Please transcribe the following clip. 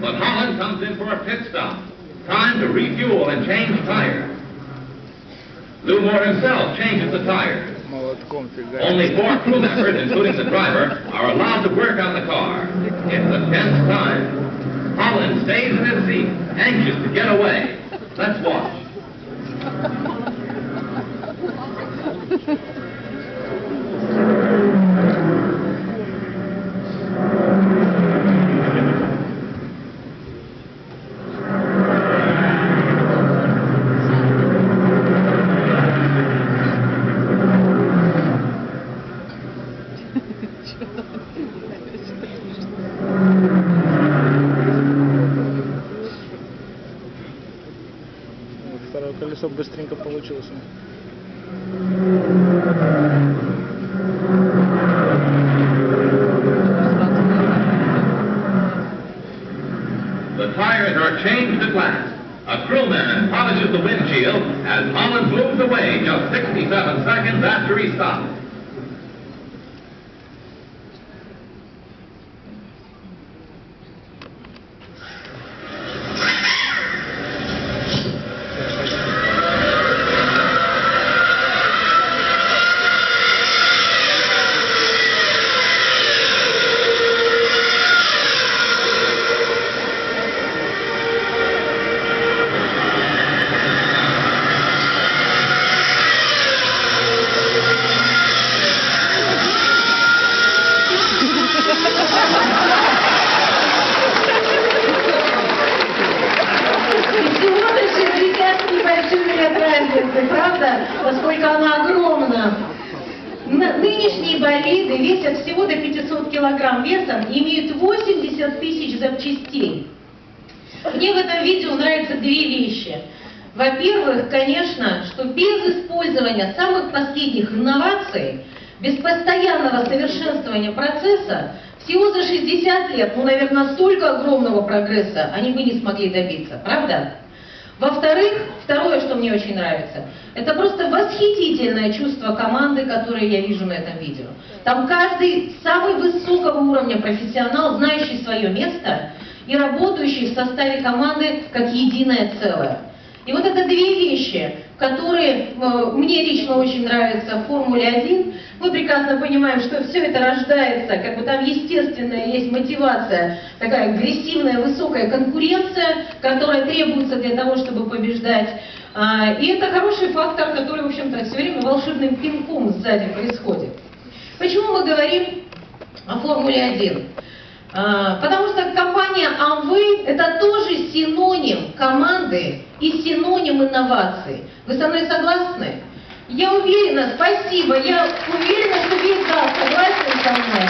McCollin comes in for a pit stop, time to refuel and change tire. Lou Moore himself changes the tire. Only four crew members, including the driver, are allowed to work on the car. It's the tenth time. Holland stays in his seat, anxious to get away. Let's watch. колесо быстренько получилось. у него. The tires are changed at last. A crewman polishes the windshield as Holland moves away just 67 seconds after he stops. Разницы, правда? Насколько она огромна. Нынешние болиды весят всего до 500 килограмм весом и имеют 80 тысяч запчастей. Мне в этом видео нравятся две вещи. Во-первых, конечно, что без использования самых последних инноваций, без постоянного совершенствования процесса, всего за 60 лет, ну, наверное, столько огромного прогресса они бы не смогли добиться, правда? Во-вторых, второе, что мне очень нравится, это просто восхитительное чувство команды, которое я вижу на этом видео. Там каждый самый высокого уровня профессионал, знающий свое место и работающий в составе команды как единое целое. И вот это две вещи, которые э, мне лично очень нравятся в Формуле 1. Мы прекрасно понимаем, что все это рождается, как бы там естественная есть мотивация, такая агрессивная, высокая конкуренция, которая требуется для того, чтобы побеждать. А, И это хороший фактор, который, в общем-то, все время волшебным пинком сзади происходит. Почему мы говорим о Формуле 1? А, Потому что компания Amway это тоже команды и синоним инноваций. Вы со мной согласны? Я уверена, спасибо, я уверена, что весь зал согласен со мной.